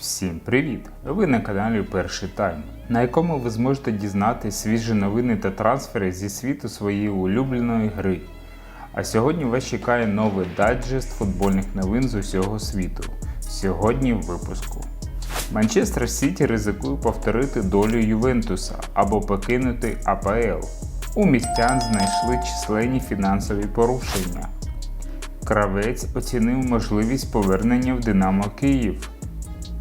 Всім привіт! Ви на каналі Перший Тайм, на якому ви зможете дізнати свіжі новини та трансфери зі світу своєї улюбленої гри. А сьогодні вас чекає новий дайджест футбольних новин з усього світу. Сьогодні в випуску. Манчестер Сіті ризикує повторити долю Ювентуса або покинути АПЛ. У містян знайшли численні фінансові порушення. Кравець оцінив можливість повернення в Динамо Київ.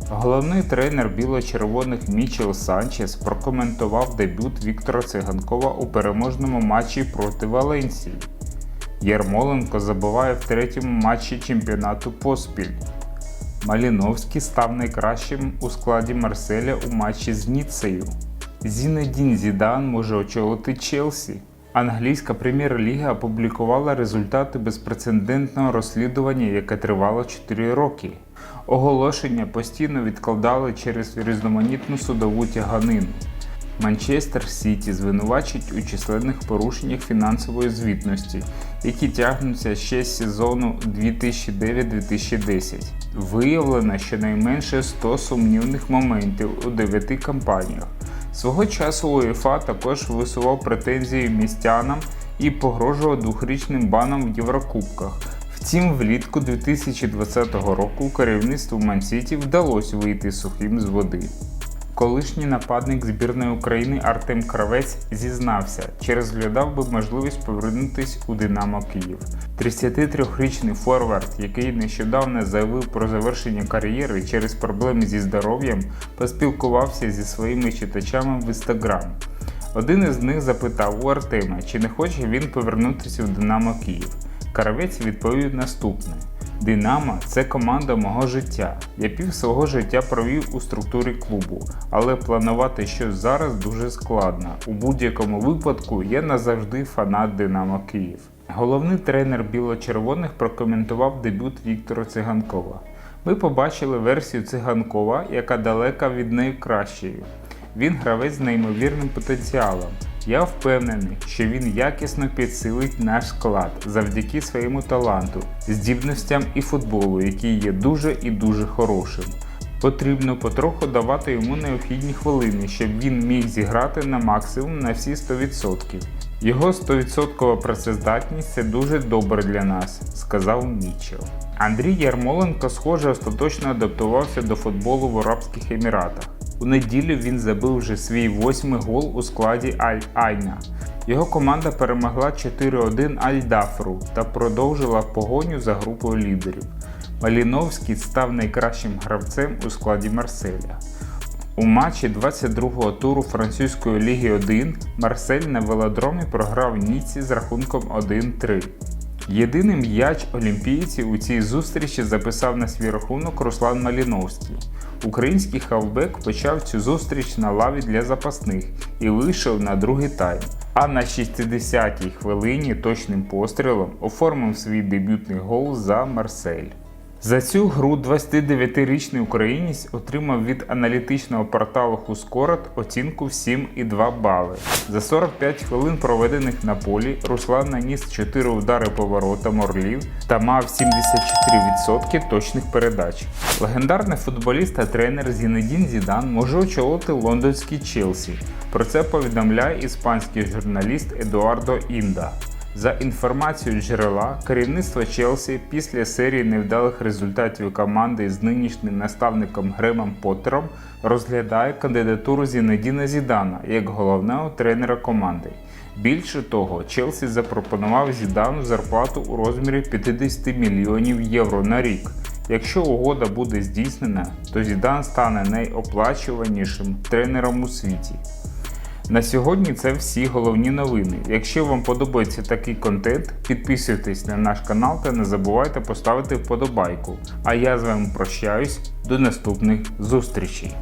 Головний тренер біло-червоних Мічел Санчес прокоментував дебют Віктора Циганкова у переможному матчі проти Валенсії. Єрмоленко забиває в третьому матчі чемпіонату поспіль. Маліновський став найкращим у складі Марселя у матчі з Ніцею. Зінедін Зідан може очолити Челсі. Англійська прем'єр-ліга опублікувала результати безпрецедентного розслідування, яке тривало 4 роки. Оголошення постійно відкладали через різноманітну судову тяганину. Манчестер Сіті звинувачують у численних порушеннях фінансової звітності, які тягнуться ще з сезону 2009-2010. Виявлено щонайменше 100 сумнівних моментів у 9 кампаніях. Свого часу УЄФА також висував претензії містянам і погрожував двохрічним баном в Єврокубках. Втім, влітку 2020 року керівництву Мансіті вдалося вийти сухим з води. Колишній нападник збірної України Артем Кравець зізнався, чи розглядав би можливість повернутися у Динамо Київ. 33-річний форвард, який нещодавно заявив про завершення кар'єри через проблеми зі здоров'ям, поспілкувався зі своїми читачами в інстаграм. Один із них запитав у Артема, чи не хоче він повернутися в Динамо Київ. Кравець відповів наступне: Динамо це команда мого життя. Я пів свого життя провів у структурі клубу, але планувати щось зараз дуже складно. У будь-якому випадку я назавжди фанат Динамо Київ. Головний тренер біло-червоних прокоментував дебют Віктора Циганкова. Ми побачили версію Циганкова, яка далека від найкращої. Він гравець з неймовірним потенціалом. Я впевнений, що він якісно підсилить наш склад завдяки своєму таланту, здібностям і футболу, який є дуже і дуже хорошим. Потрібно потроху давати йому необхідні хвилини, щоб він міг зіграти на максимум на всі 100%. Його 100% працездатність це дуже добре для нас, сказав Мічел. Андрій Ярмоленко, схоже, остаточно адаптувався до футболу в Арабських Еміратах. У неділю він забив вже свій восьмий гол у складі Аль-Айна. Його команда перемогла 4-1 Аль-Дафру та продовжила погоню за групою лідерів. Маліновський став найкращим гравцем у складі Марселя. У матчі 22-го туру французької ліги 1 Марсель на велодромі програв Ніці з рахунком 1-3. Єдиний м'яч олімпійців у цій зустрічі записав на свій рахунок Руслан Маліновський. Український хавбек почав цю зустріч на лаві для запасних і вийшов на другий тайм. А на 60-й хвилині точним пострілом оформив свій дебютний гол за Марсель. За цю гру 29-річний українець отримав від аналітичного порталу Хускорот оцінку в 7,2 бали. За 45 хвилин, проведених на полі, Руслан наніс 4 удари по воротам Орлів та мав 74% точних передач. Легендарний футболіст та тренер Зінедін Зідан може очолити лондонський Челсі. Про це повідомляє іспанський журналіст Едуардо Інда. За інформацією джерела, керівництво Челсі після серії невдалих результатів команди з нинішнім наставником Гремом Поттером розглядає кандидатуру Зінедіна Зідана як головного тренера команди. Більше того, Челсі запропонував Зідану зарплату у розмірі 50 мільйонів євро на рік. Якщо угода буде здійснена, то Зідан стане найоплачуванішим тренером у світі. На сьогодні це всі головні новини. Якщо вам подобається такий контент, підписуйтесь на наш канал та не забувайте поставити вподобайку. А я з вами прощаюсь до наступних зустрічей.